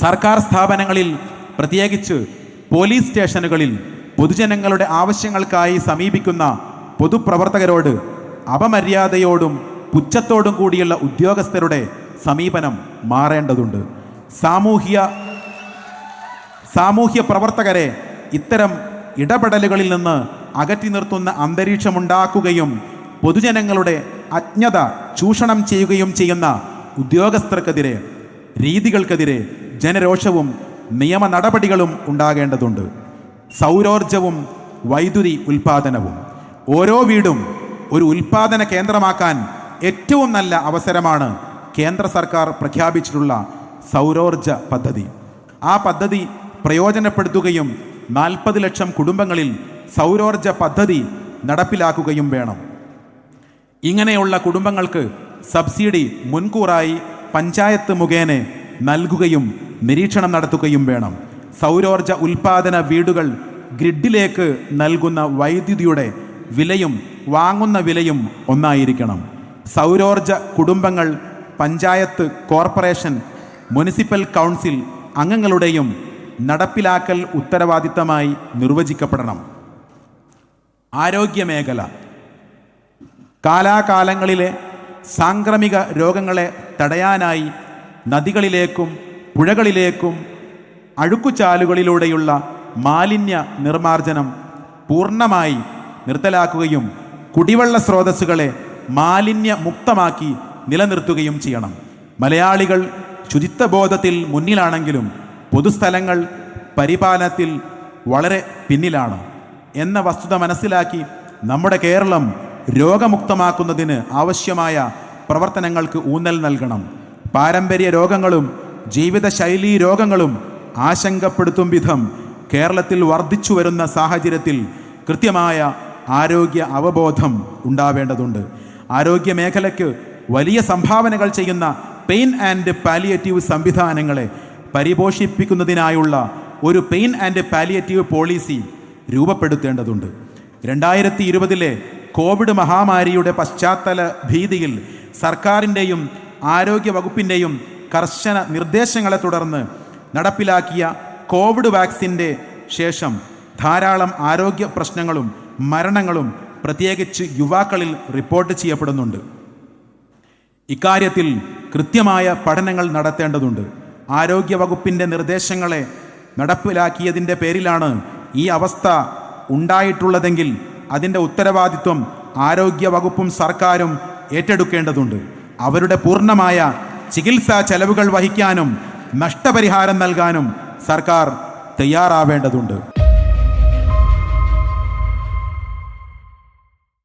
സർക്കാർ സ്ഥാപനങ്ങളിൽ പ്രത്യേകിച്ച് പോലീസ് സ്റ്റേഷനുകളിൽ പൊതുജനങ്ങളുടെ ആവശ്യങ്ങൾക്കായി സമീപിക്കുന്ന പൊതുപ്രവർത്തകരോട് അപമര്യാദയോടും പുച്ഛത്തോടും കൂടിയുള്ള ഉദ്യോഗസ്ഥരുടെ സമീപനം മാറേണ്ടതുണ്ട്. സാമൂഹ്യ സാമൂഹ്യ പ്രവർത്തകരെ ഇത്തരം ഇടപെടലുകളിൽ നിന്ന് അകറ്റി നിർത്തുന്ന അന്തരീക്ഷമുണ്ടാക്കുകയും പൊതുജനങ്ങളുടെ അജ്ഞത ചൂഷണം ചെയ്യുകയും ചെയ്യുന്ന ഉദ്യോഗസ്ഥർക്കെതിരെ രീതികൾക്കെതിരെ ജനരോഷവും നിയമ നടപടികളും ഉണ്ടാകേണ്ടതുണ്ട്. സൗരോർജവും വൈദ്യുതി ഉൽപാദനവും. ഓരോ വീടും ഒരു ഉൽപാദന കേന്ദ്രമാക്കാൻ ഏറ്റവും നല്ല അവസരമാണ് കേന്ദ്ര സർക്കാർ പ്രഖ്യാപിച്ചിട്ടുള്ള സൗരോർജ പദ്ധതി. ആ പദ്ധതി പ്രയോജനപ്പെടുത്തുകയും നാൽപ്പത് ലക്ഷം കുടുംബങ്ങളിൽ സൗരോർജ പദ്ധതി നടപ്പിലാക്കുകയും വേണം. ഇങ്ങനെയുള്ള കുടുംബങ്ങൾക്ക് സബ്സിഡി മുൻകൂറായി പഞ്ചായത്ത് മുഖേന നൽകുകയും നിരീക്ഷണം നടത്തുകയും വേണം. സൗരോർജ ഉൽപാദന വീടുകൾ ഗ്രിഡിലേക്ക് നൽകുന്ന വൈദ്യുതിയുടെ വിലയും വാങ്ങുന്ന വിലയും ഒന്നായിരിക്കണം. സൗരോർജ കുടുംബങ്ങൾ പഞ്ചായത്ത് കോർപ്പറേഷൻ മുനിസിപ്പൽ കൗൺസിൽ അംഗങ്ങളുടെയും നടപ്പിലാക്കൽ ഉത്തരവാദിത്തമായി നിർവചിക്കപ്പെടണം. ആരോഗ്യമേഖല. കാലാകാലങ്ങളിലെ സാംക്രമിക രോഗങ്ങളെ തടയാനായി നദികളിലേക്കും പുഴകളിലേക്കും അഴുക്കുചാലുകളിലൂടെയുള്ള മാലിന്യ നിർമാർജനം പൂർണമായി നിർത്തലാക്കുകയും കുടിവെള്ള സ്രോതസ്സുകളെ മാലിന്യ മുക്തമാക്കി നിലനിർത്തുകയും ചെയ്യണം. മലയാളികൾ ശുചിത്വബോധത്തിൽ മുന്നിലാണെങ്കിലും പൊതുസ്ഥലങ്ങൾ പരിപാലനത്തിൽ വളരെ പിന്നിലാണ് എന്ന വസ്തുത മനസ്സിലാക്കി നമ്മുടെ കേരളം രോഗമുക്തമാക്കുന്നതിന് ആവശ്യമായ പ്രവർത്തനങ്ങൾക്ക് ഊന്നൽ നൽകണം. പാരമ്പര്യ രോഗങ്ങളും ജീവിതശൈലീ രോഗങ്ങളും ആശങ്കപ്പെടുത്തും വിധം കേരളത്തിൽ വർദ്ധിച്ചു വരുന്ന സാഹചര്യത്തിൽ കൃത്യമായ ആരോഗ്യ അവബോധം ഉണ്ടാവേണ്ടതുണ്ട്. ആരോഗ്യ മേഖലയ്ക്ക് വലിയ സംഭാവനകൾ ചെയ്യുന്ന പെയിൻ ആൻഡ് പാലിയേറ്റീവ് സംവിധാനങ്ങളെ പരിപോഷിപ്പിക്കുന്നതിനായുള്ള ഒരു പെയിൻ ആൻഡ് പാലിയേറ്റീവ് പോളിസി രൂപപ്പെടുത്തേണ്ടതുണ്ട്. രണ്ടായിരത്തി ഇരുപതിലെ കോവിഡ് മഹാമാരിയുടെ പശ്ചാത്തല ഭീതിയിൽ സർക്കാരിന്റെയും ആരോഗ്യ വകുപ്പിന്റെയും കർശന നിർദ്ദേശങ്ങളെ തുടർന്ന് നടപ്പിലാക്കിയ കോവിഡ് വാക്സിന്റെ ശേഷം ധാരാളം ആരോഗ്യ പ്രശ്നങ്ങളും മരണങ്ങളും പ്രത്യേകിച്ച് യുവാക്കളിൽ റിപ്പോർട്ട് ചെയ്യപ്പെടുന്നുണ്ട്. ഇക്കാര്യത്തിൽ കൃത്യമായ പഠനങ്ങൾ നടത്തേണ്ടതുണ്ട്. ആരോഗ്യ വകുപ്പിന്റെ നിർദ്ദേശങ്ങളെ നടപ്പിലാക്കിയതിന്റെ പേരിലാണ് ഈ അവസ്ഥ ഉണ്ടായിട്ടുള്ളതെങ്കിൽ അതിന്റെ ഉത്തരവാദിത്വം ആരോഗ്യ വകുപ്പും സർക്കാരും ഏറ്റെടുക്കേണ്ടതുണ്ട്. അവരുടെ പൂർണമായ ചികിത്സാ ചെലവുകൾ വഹിക്കാനും നഷ്ടപരിഹാരം നൽകാനും സർക്കാർ തയ്യാറാവേണ്ടതുണ്ട്.